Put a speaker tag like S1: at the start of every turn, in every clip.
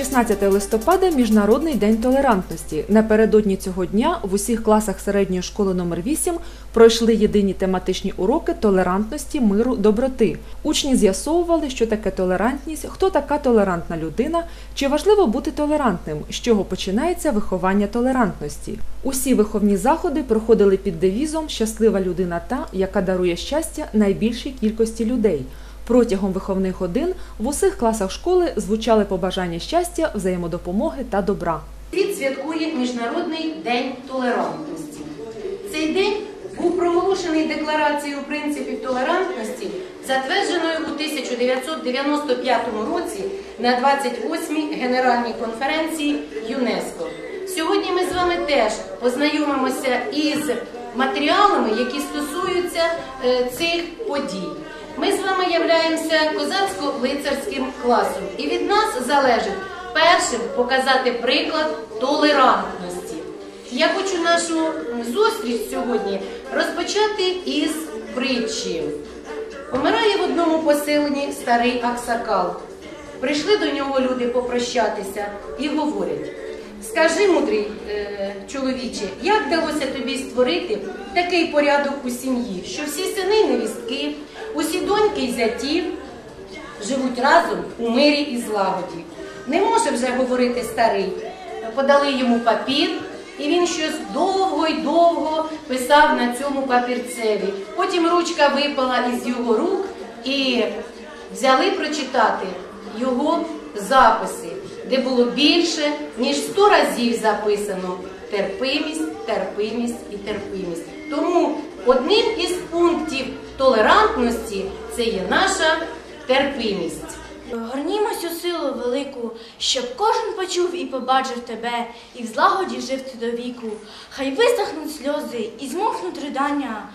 S1: 16 листопада Міжнародний день толерантності. Напередодні цього дня в усіх класах середньої школи номер 8 пройшли єдині тематичні уроки толерантності, миру, доброти. Учні з'ясовували, що таке толерантність, хто така толерантна людина, чи важливо бути толерантним, з чого починається виховання толерантності. Усі виховні заходи проходили під девізом Щаслива людина та, яка дарує щастя найбільшій кількості людей. Протягом виховних годин в усіх класах школи звучали побажання щастя, взаємодопомоги та добра.
S2: Світ святкує Міжнародний день толерантності. Цей день був проголошений Декларацією принципів толерантності, затвердженою у 1995 році на 28-й Генеральній конференції ЮНЕСКО. Сьогодні ми з вами теж познайомимося із матеріалами, які стосуються е, цих подій. Ми з вами являємося козацько-лицарським класом, і від нас залежить першим показати приклад толерантності. Я хочу нашу зустріч сьогодні розпочати із притчі. Помирає в одному поселенні старий Аксакал. Прийшли до нього люди попрощатися і говорять: скажи, мудрий е, чоловіче, як вдалося тобі створити такий порядок у сім'ї, що всі сини невістки, усі доньки й зяті живуть разом у мирі і злагоді. Не може вже говорити старий. Подали йому папір, і він щось довго й довго писав на цьому папірцеві. Потім ручка випала із його рук і взяли прочитати його записи, де було більше, ніж сто разів записано терпимість, терпимість і терпимість. Тому одним із пунктів толерантності це є наша терпимість.
S3: Горнімось у силу велику, щоб кожен почув і побачив тебе, і в злагоді жив ти до віку. Хай висохнуть сльози і змовкнуть ридання,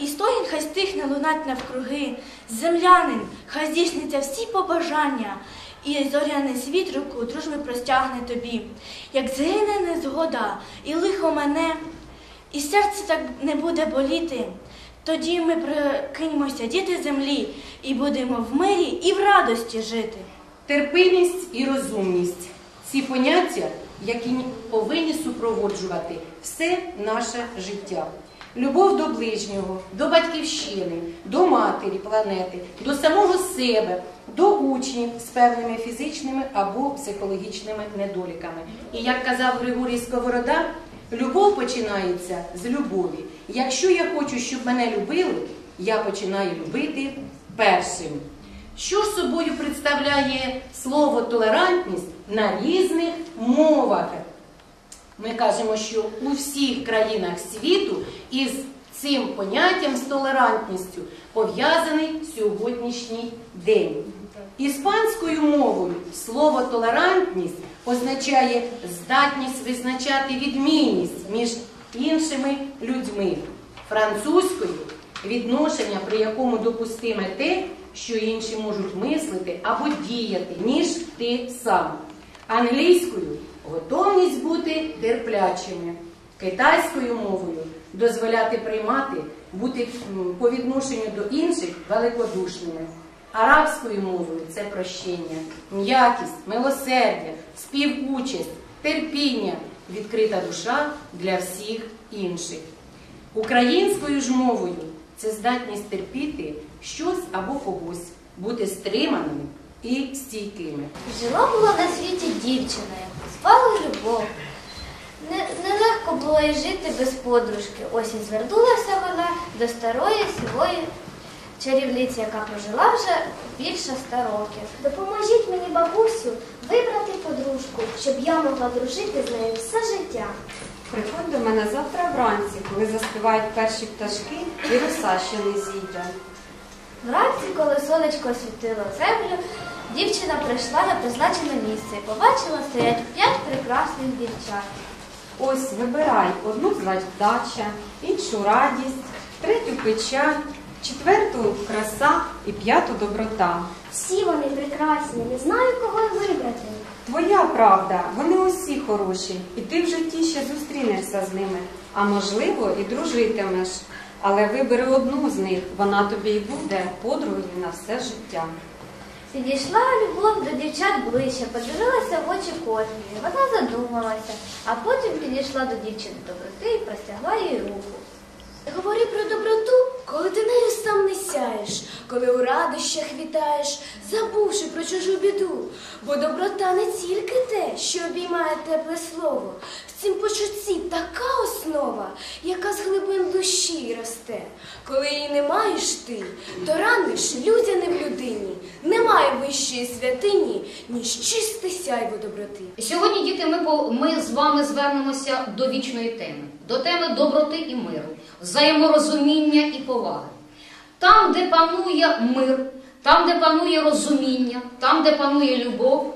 S3: і стогін хай стихне лунать навкруги. Землянин, хай здійсниться всі побажання, і зоряний світ руку дружби простягне тобі. Як згине незгода, і лихо мене, і серце так не буде боліти. Тоді ми прикинемося діти землі і будемо в мирі і в радості жити.
S2: Терпимість і розумність ці поняття, які повинні супроводжувати все наше життя. Любов до ближнього, до батьківщини, до матері планети, до самого себе, до учнів з певними фізичними або психологічними недоліками. І як казав Григорій Сковорода, любов починається з любові. Якщо я хочу, щоб мене любили, я починаю любити першим. Що ж собою представляє слово толерантність на різних мовах? Ми кажемо, що у всіх країнах світу із цим поняттям з толерантністю пов'язаний сьогоднішній день. Іспанською мовою слово толерантність означає здатність визначати відмінність між іншими людьми. Французькою відношення, при якому допустиме те, що інші можуть мислити або діяти, ніж ти сам. Англійською готовність бути терплячими, китайською мовою дозволяти приймати, бути по відношенню до інших великодушними. Арабською мовою це прощення, м'якість, милосердя, співучасть, терпіння, відкрита душа для всіх інших. Українською ж мовою це здатність терпіти щось або когось, бути стриманими і стійкими.
S4: Жила була на світі дівчина, звали Любов. Не- Нелегко було й жити без подружки. Ось і звернулася вона до старої сивої чарівниці, яка прожила вже більше ста років.
S5: Допоможіть мені, бабусю, вибрати подружку, щоб я могла дружити з нею все життя.
S6: Приходь до мене завтра вранці, коли заспівають перші пташки і роса ще не зійде.
S4: Вранці, коли сонечко освітило землю, дівчина прийшла на призначене місце і побачила стоять п'ять прекрасних дівчат.
S6: Ось вибирай одну звать вдача, іншу радість, третю печаль, четверту краса і п'яту доброта.
S5: Всі вони прекрасні, не знаю, кого вибрати.
S6: Твоя правда, вони усі хороші, і ти в житті ще зустрінешся з ними, а можливо, і дружитимеш. Але вибери одну з них, вона тобі і буде подругою на все життя.
S4: Підійшла любов до дівчат ближче, подивилася в очі кожної. Вона задумалася, а потім підійшла до дівчини доброти і простягла їй руку.
S7: Говори про доброту, коли ти нею сам не сяєш, коли у радощах вітаєш, забувши про чужу біду. Бо доброта не тільки те, що обіймає тепле слово. В цім почутті така основа, яка з глибин душі росте. Коли її не маєш ти, то раниш людині. Немає вищої святині, ніж чисте сяйво доброти.
S8: Сьогодні, діти, ми, ми з вами звернемося до вічної теми, до теми доброти і миру, взаєморозуміння і поваги. Там, де панує мир, там, де панує розуміння, там, де панує любов,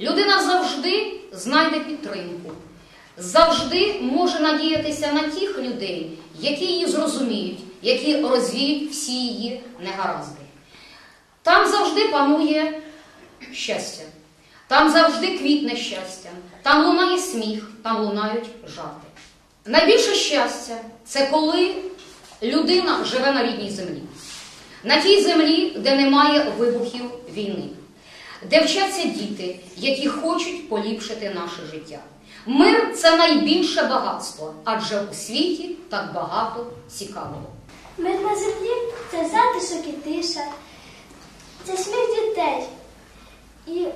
S8: людина завжди знайде підтримку, завжди може надіятися на тих людей, які її зрозуміють, які розвіють всі її негаразди. Там завжди панує щастя. Там завжди квітне щастя, там лунає сміх, там лунають жарти. Найбільше щастя це коли людина живе на рідній землі, на тій землі, де немає вибухів війни, де вчаться діти, які хочуть поліпшити наше життя. Мир це найбільше багатство, адже у світі так багато цікавого.
S5: Мир на землі це затишок і тиша, це сміх дітей і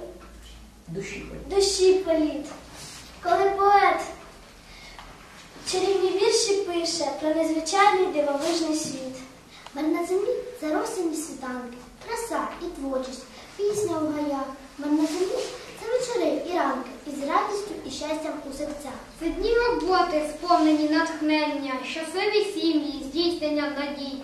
S8: Душі.
S5: душі політ. Коли поет чарівні вірші пише про незвичайний дивовижний світ. Мир на землі це росені світанки, краса і творчість, пісня у гаях. Мир на землі це вечори і ранки, із радістю і щастям у серцях.
S9: Це дні роботи, сповнені натхнення, щасливі сім'ї, здійснення надій.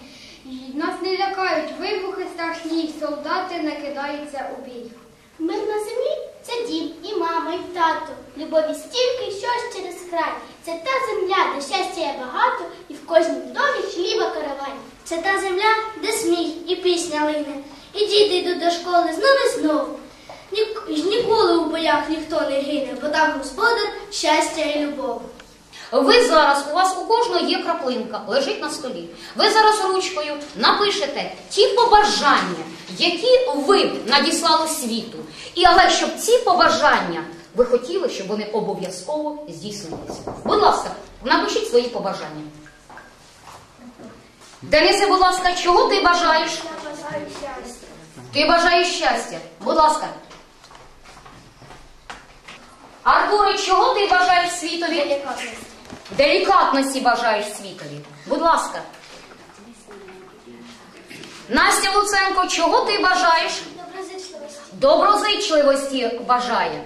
S9: Нас не лякають вибухи страшні, солдати не кидаються у бій.
S5: Мир на землі це дім, і мама, і тато. Любові стільки, що ж через край. Це та земля, де щастя є багато, і в кожнім домі хліба каравай. Це та земля, де сміх і пісня лине, і діти йдуть до школи знов і знов. Ні, ніколи у боях ніхто не гине, бо там господар, щастя і любов.
S8: Ви зараз, у вас у кожного є краплинка, лежить на столі. Ви зараз ручкою напишете ті побажання, які ви б надіслали світу. І але щоб ці побажання ви хотіли, щоб вони обов'язково здійснилися. Будь ласка, напишіть свої побажання. Денисе, будь ласка, чого ти бажаєш?
S5: Я бажаю щастя.
S8: Ти бажаєш щастя. Будь ласка. Артуре, чого ти бажаєш світові? Делікатності бажаєш світові. Будь ласка. Настя Луценко, чого ти бажаєш?
S5: Доброзичливості.
S8: Доброзичливості бажає.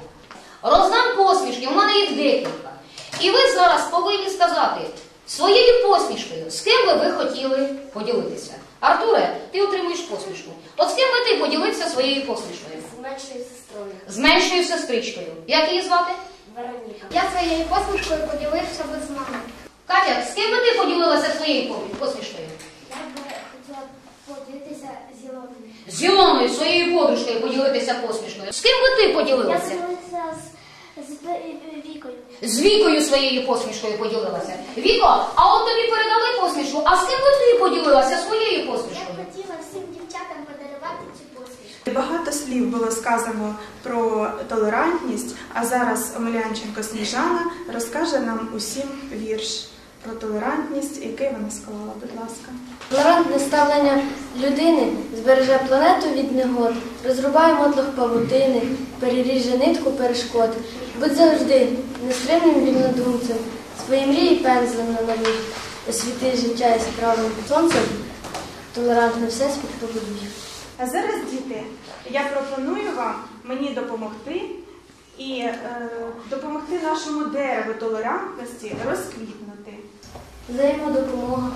S8: Роздам посмішки, у мене їх декілька. І ви зараз повинні сказати своєю посмішкою, з ким би ви хотіли поділитися. Артуре, ти отримуєш посмішку. От з ким би ти поділився своєю посмішкою?
S5: З меншою сестрою.
S8: З меншою сестричкою. Як її звати?
S5: Вероніка.
S9: Я своєю посмішкою поділився би з мамою.
S8: Катя, з ким би ти поділилася своєю посмішкою?
S5: Я б хотіла поділитися з Ілоною.
S8: З Ілоною, своєю подружкою поділитися посмішкою. З ким би ти поділилася?
S5: Я
S8: поділилася?
S5: з, з Вікою.
S8: З Вікою своєю посмішкою поділилася. Віко, а от тобі передали посмішку, а з ким би ти поділилася своєю посмішкою?
S5: Я хотіла всім дівчатам подарувати цю.
S10: Багато слів було сказано про толерантність, а зараз Омелянченко Сніжана розкаже нам усім вірш про толерантність, який вона склала. Будь ласка.
S7: Толерантне ставлення людини збереже планету від негод, розрубає мотлох павутини, переріже нитку перешкод. Будь завжди нестримним вільнодумцем, свої мрії пензлем намалюй, освіти життя яскравим сонцем, толерантний всесвіт побудуй.
S10: А зараз, діти, я пропоную вам мені допомогти і е, допомогти нашому дереву толерантності розквітнути.
S7: Взаємодопомога,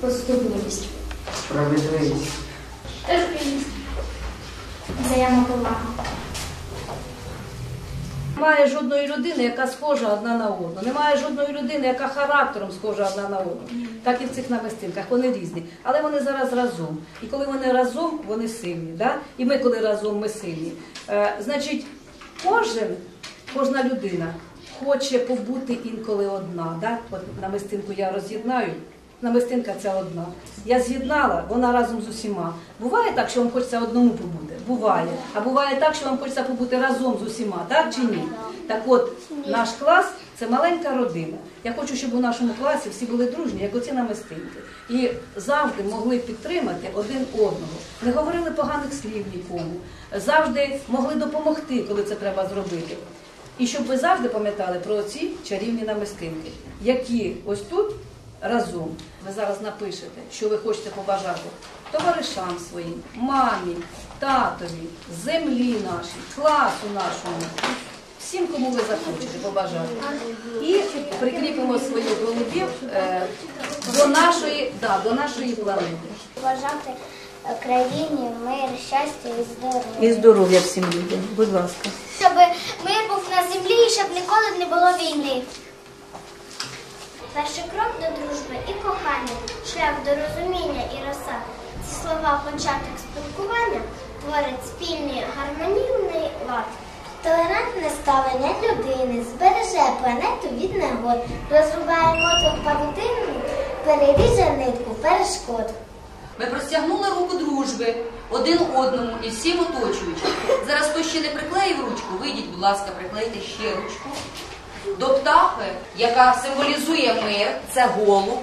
S7: Поступність.
S11: Справедливість.
S5: Взаємоповага.
S12: Немає жодної людини, яка схожа одна на одну. Немає жодної людини, яка характером схожа одна на одну. Так і в цих намистинках. Вони різні. Але вони зараз разом. І коли вони разом, вони сильні. Да? І ми, коли разом, ми сильні. Е, значить, кожен, кожна людина хоче побути інколи одна. Да? От намистинку я роз'єднаю. Намистинка ця одна. Я з'єднала, вона разом з усіма. Буває так, що вам хочеться одному побути? Буває. А буває так, що вам хочеться побути разом з усіма, так чи ні? Так от, наш клас це маленька родина. Я хочу, щоб у нашому класі всі були дружні, як оці намистинки. І завжди могли підтримати один одного. Не говорили поганих слів нікому. Завжди могли допомогти, коли це треба зробити. І щоб ви завжди пам'ятали про ці чарівні намистинки, які ось тут разом ви зараз напишете, що ви хочете побажати товаришам своїм, мамі, татові, землі нашій, класу нашому, всім, кому ви захочете побажати. І прикріпимо свою голубів е, до нашої, да, до нашої планети.
S5: Бажати країні мир, щастя і здоров'я.
S12: І здоров'я всім людям, будь ласка.
S5: Щоб мир був на землі і щоб ніколи не було війни. Перший крок до дружби і кохання, шлях до розуміння і роса. Ці слова початок спілкування творить спільний гармонійний лад. Толерантне ставлення людини збереже планету від негод, розрубає мотор павутину, переріже нитку перешкод.
S13: Ми простягнули руку дружби один одному і всім оточуючим. Зараз хто ще не приклеїв ручку, вийдіть, будь ласка, приклейте ще ручку. До птахи, яка символізує мир, це голуб.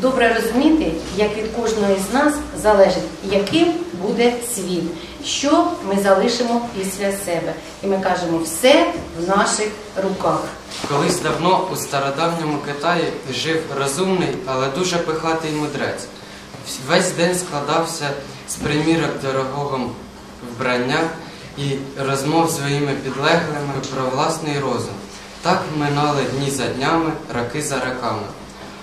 S2: Добре розуміти, як від кожного з нас залежить, яким буде світ, що ми залишимо після себе. І ми кажемо, все в наших руках.
S14: Колись давно у стародавньому Китаї жив розумний, але дуже пихатий мудрець. Весь день складався з примірок дорогого вбрання і розмов своїми підлеглими про власний розум. Так минали дні за днями, роки за роками.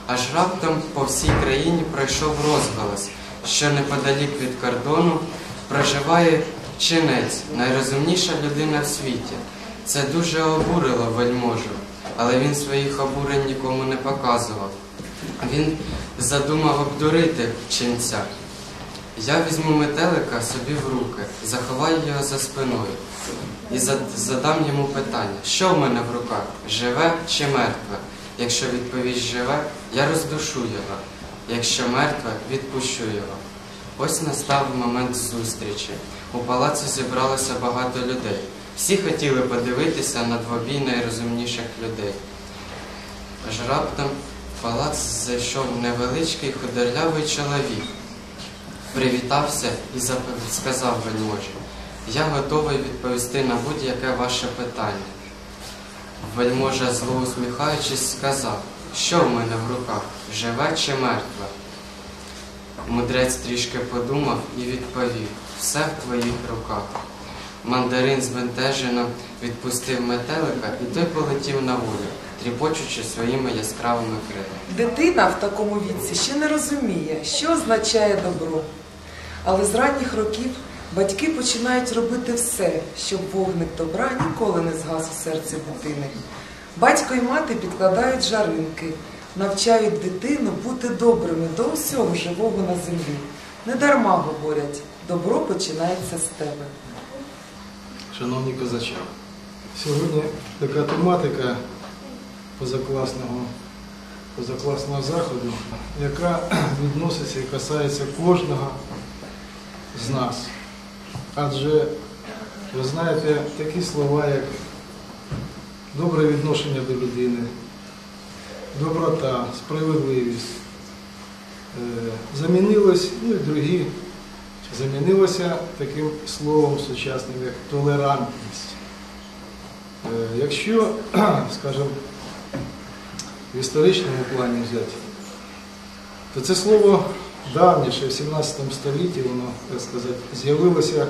S14: Аж раптом по всій країні пройшов розголос, що неподалік від кордону проживає чинець, найрозумніша людина в світі. Це дуже обурило вельможу, але він своїх обурень нікому не показував. Він задумав обдурити ченця. Я візьму метелика собі в руки, заховаю його за спиною і задам йому питання, що в мене в руках, живе чи мертве? Якщо відповість живе, я роздушу його. Якщо мертве, відпущу його. Ось настав момент зустрічі. У палаці зібралося багато людей. Всі хотіли подивитися на двобій найрозумніших людей. Аж раптом в палац зайшов невеличкий худорлявий чоловік. Привітався і сказав вельможі, я готовий відповісти на будь-яке ваше питання. Вельможа, зло усміхаючись, сказав, що в мене в руках, живе чи мертве? Мудрець трішки подумав і відповів, все в твоїх руках. Мандарин збентежено відпустив метелика, і той полетів на волю, тріпочучи своїми яскравими крилами.
S15: Дитина в такому віці ще не розуміє, що означає добро. Але з ранніх років батьки починають робити все, щоб вогник добра ніколи не згас у серці дитини. Батько і мати підкладають жаринки, навчають дитину бути добрими до усього живого на землі. Недарма говорять, добро починається з тебе.
S16: Шановні козачі, сьогодні така тематика позакласного, позакласного заходу, яка відноситься і касається кожного з нас. Адже, ви знаєте, такі слова, як добре відношення до людини, доброта, справедливість, е, замінилось, ну і другі замінилося таким словом сучасним, як толерантність. Е, Якщо, скажімо, в історичному плані взяти, то це слово давнє, ще в 17 столітті, воно, так сказати, з'явилося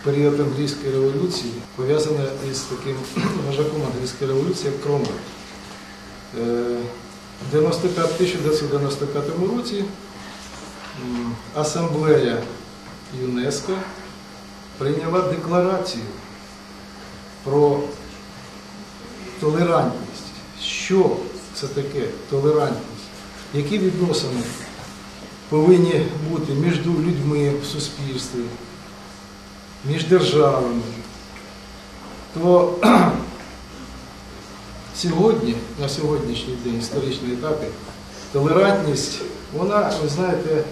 S16: в період англійської революції, пов'язане із таким вожаком англійської революції, як Кромвель. Е, В 1995 році асамблея ЮНЕСКО прийняла декларацію про толерантність. Що це таке толерантність? Які відносини повинні бути між людьми в суспільстві, між державами? То сьогодні, на сьогоднішній день, історичній етапі, толерантність, вона, ви знаєте,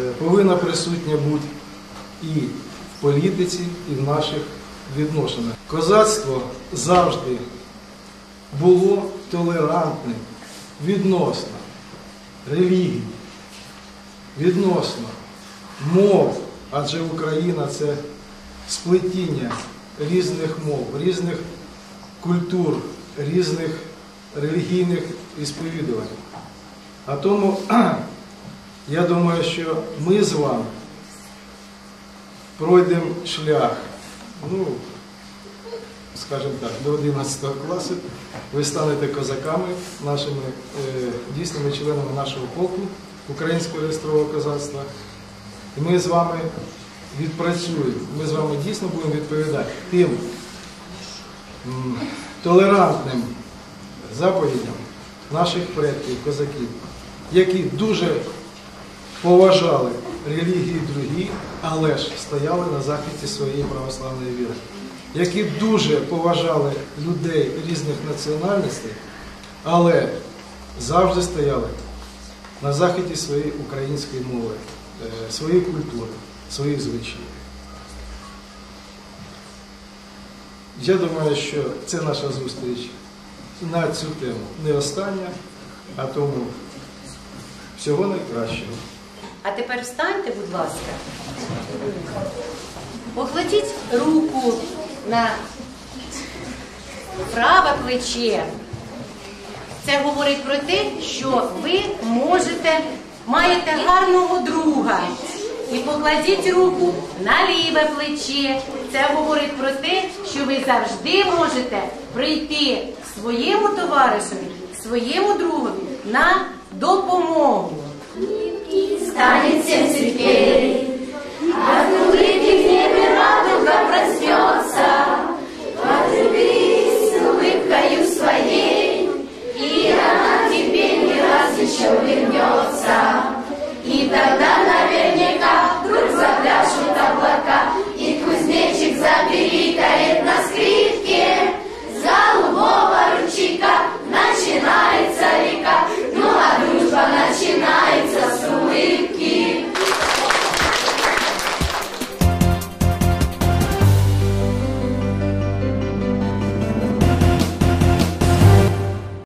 S16: е, повинна присутня бути і в політиці, і в наших відношеннях. Козацтво завжди було толерантним відносно релігій, відносно мов, адже Україна це сплетіння різних мов, різних культур, різних релігійних ісповідувань. А тому я думаю, що ми з вами пройдемо шлях, ну, скажімо так, до 11 класу. Ви станете козаками, нашими е, дійсними членами нашого полку Українського реєстрового козацтва. І ми з вами відпрацюємо, ми з вами дійсно будемо відповідати тим толерантним заповідям наших предків, козаків, які дуже поважали релігії другі, але ж стояли на захисті своєї православної віри, які дуже поважали людей різних національностей, але завжди стояли на захисті своєї української мови, е, своєї культури, своїх звичаїв. Я думаю, що це наша зустріч на цю тему не остання, а тому всього найкращого.
S2: А тепер встаньте, будь ласка. Покладіть руку на праве плече. Це говорить про те, що ви можете, маєте гарного друга. І покладіть руку на ліве плече. Це говорить про те, що ви завжди можете прийти своєму товаришеві, своєму другові на допомогу.
S5: Станется теперь, от улыбки в небе радуга preciosa.